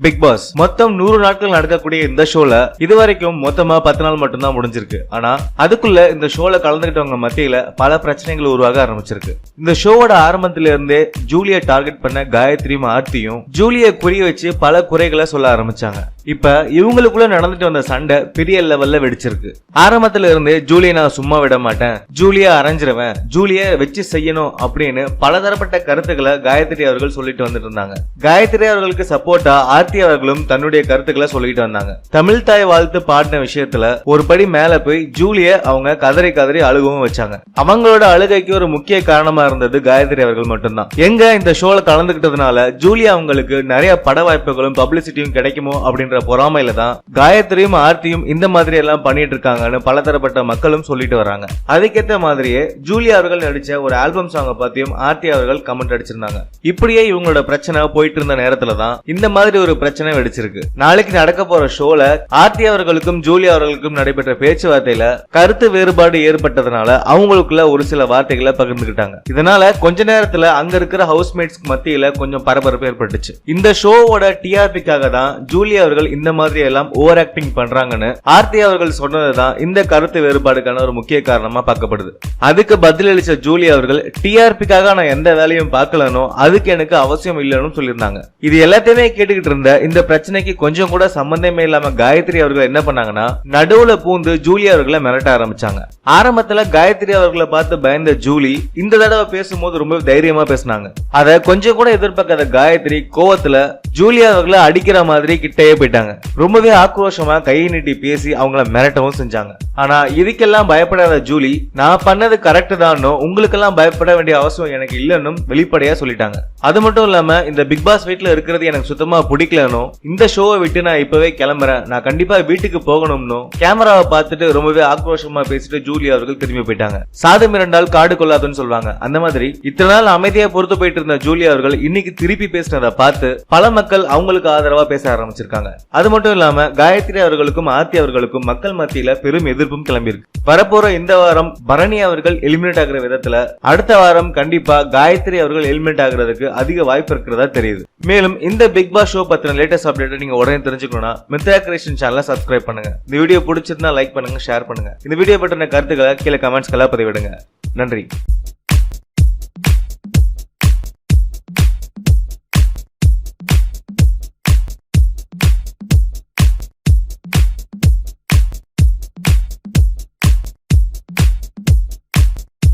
Big pass மொத்தம் நூறு நாட்கள் நடக்கக்கூடிய இந்த ஷோல இதுவரைக்கும் மொத்தமா பத்து நாள் மட்டும்தான் முடிஞ்சிருக்கு. ஆனா அதுக்குள்ள இந்த ஷோல கலந்துகிட்டவங்க மத்தியில பல பிரச்சனைகள் உருவாக ஆரம்பிச்சிருக்கு. இந்த ஷோவோட ஆரம்பத்துல இருந்தே ஜூலிய டார்கெட் பண்ண காயத்ரியும் ஆர்த்தியும் ஜூலிய குறி வச்சு பல குறைகளை சொல்ல ஆரம்பிச்சாங்க. இப்ப இவங்களுக்குள்ள நடந்துட்டு வந்த சண்டை பெரிய லெவல்ல வெடிச்சிருக்கு. ஆரம்பத்துல இருந்தே ஜூலிய நான் சும்மா விட மாட்டேன். ஜூலியா அரைஞ்சிருவேன். ஜூலிய வச்சு செய்யணும் அப்படின்னு பலதரப்பட்ட கருத்துக்களை காயத்ரி அவர்கள் சொல்லிட்டு வந்துட்டு இருந்தாங்க. காயத்ரி அவர்களுக்கு சப்போர்ட்டா ஆர்த்தி அவர்களும் தன்னுடைய கருத்துக்களை சொல்லிட்டு வந்தாங்க. தமிழ் தாய் வாழ்த்து பாடின விஷயத்துல ஒரு படி மேல போய் ஜூலிய அவங்க கதறி கதறி அழுகவும் வச்சாங்க. அவங்களோட அழுகைக்கு ஒரு முக்கிய காரணமா இருந்தது காயத்ரி அவர்கள் மட்டும்தான். எங்க இந்த ஷோல கலந்துகிட்டதுனால ஜூலியா அவங்களுக்கு நிறைய பட வாய்ப்புகளும் பப்ளிசிட்டியும் கிடைக்குமோ அப்படின்ற பொறாமையில தான் காயத்ரியும் ஆர்த்தியும் இந்த மாதிரி எல்லாம் பண்ணிட்டு இருக்காங்கன்னு பலதரப்பட்ட மக்களும் சொல்லிட்டு வராங்க. அதுக்கேத்த மாதிரியே ஜூலியா அவர்கள் நடிச்ச ஒரு ஆல்பம் சாங்கை பத்தியும் ஆர்த்தி அவர்கள் கமெண்ட் அடிச்சிருந்தாங்க. இப்படியே இவங்களோட பிரச்சனை போயிட்டு இருந்த நேரத்துல தான் இந்த மாதிரி ஒரு பிரச்சனை வெடிச்சிருக்கு. நாளைக்கு நடக்க போற ஷோல ஆர்த்தி அவர்களுக்கும் ஜூலியா அவர்களுக்கும் நடைபெற்ற பேச்சுவார்த்தையில கருத்து வேறுபாடு ஏற்பட்டதுனால அவங்களுக்குள்ள ஒரு சில வார்த்தைகளை பகிர்ந்துகிட்டாங்க இதனால கொஞ்ச நேரத்துல அங்க இருக்கிற ஹவுஸ்மேட்ஸ்க்கு மத்தியில கொஞ்சம் பரபரப்பு ஏற்பட்டுச்சு. இந்த ஷோவோட டிஆர்பிக்காக தான் ஜூலியா அவர்கள் இந்த மாதிரி எல்லாம் ஓவர் ஆக்டிங் பண்றாங்கன்னு ஆர்த்தி அவர்கள் சொன்னதுதான் இந்த கருத்து வேறுபாடுக்கான ஒரு முக்கிய காரணமா பார்க்கப்படுது. அதுக்கு பதிலளிச்ச ஜூலி அவர்கள் டிஆர்பிக்காக நான் எந்த வேலையும் பார்க்கலனோ அதுக்கு எனக்கு அவசியம் இல்லைன்னு சொல்லியிருந்தாங்க. இது எல்லாத்தையுமே கேட்டுக்கிட்டு இருந்த இந்த பிரச்சனைக்கு கொஞ்சம் கூட சம்பந்தமே இல்லாம காயத்ரி அவர்கள் என்ன பண்ணாங்கன்னா நடுவுல பூந்து ஜூலி அவர்களை மிரட்ட ஆரம்பிச்சாங்க. ஆரம்பத்துல காயத்ரி அவர்களை பார்த்து பயந்த ஜூலி இந்த தடவை பேசும்போது ரொம்ப தைரியமா பேசினாங்க. அத கொஞ்சம் கூட எதிர்பார்க்காத காயத்ரி கோவத்துல ஜூலியா அவர்களை அடிக்கிற மாதிரி கிட்டேயே போயிட்டாங்க ரொம்பவே ஆக்ரோஷமா கையை நீட்டி பேசி அவங்கள மிரட்டவும் செஞ்சாங்க. ஆனா இதுக்கெல்லாம் பயப்படாத ஜூலி நான் பண்ணது கரெக்ட் தானோ உங்களுக்கெல்லாம் பயப்பட வேண்டிய அவசியம் எனக்கு இல்லைன்னு வெளிப்படையா சொல்லிட்டாங்க. அது மட்டும் இல்லாம இந்த பிக் பாஸ் வீட்டுல இருக்கிறது எனக்கு சுத்தமா பிடிக்கலனோ இந்த ஷோவை விட்டு நான் இப்பவே கிளம்புறேன். நான் கண்டிப்பா வீட்டுக்கு போகணும்னு கேமராவை பார்த்துட்டு ரொம்பவே ஆக்ரோஷமா பேசிட்டு ஜூலி அவர்கள் திரும்பி போயிட்டாங்க. சாது மிரண்டால் காடு கொள்ளாதுன்னு சொல்லுவாங்க அந்த மாதிரி இத்தனை நாள் அமைதியா பொறுத்து போயிட்டு இருந்த ஜூலி அவர்கள் இன்னைக்கு திருப்பி பேசினதை பார்த்து பல மக்கள் அவங்களுக்கு ஆதரவா பேச ஆரம்பிச்சிருக்காங்க. அது மட்டும் இல்லாம காயத்ரி அவர்களுக்கும் ஆர்த்தி அவர்களுக்கும் மக்கள் மத்தியில பெரும் எதிர்ப்பும் கிளம்பியிருக்கு. வரப்போற இந்த வாரம் பரணி அவர்கள் எலிமினேட் ஆகிற விதத்துல அடுத்த வாரம் கண்டிப்பா காயத்ரி அவர்கள் எலிமினேட் ஆகுறதுக்கு அதிக வாய்ப்பு இருக்கிறதா தெரியுது. மேலும் இந்த பிக் பாஸ் ஷோ பத்தின லேட்டஸ்ட் அப்டேட் நீங்க உடனே தெரிஞ்சுக்கணும்னா மித்ரா கிரியேஷன் சேனலை சப்ஸ்கிரைப் பண்ணுங்க. இந்த வீடியோ பிடிச்சிருந்தா லைக் பண்ணுங்க ஷேர் பண்ணுங்க. இந்த வீடியோ பற்றின கருத்துக்களை கீழே கமெண்ட்ஸ்களை பதிவிடுங்க. நன்றி.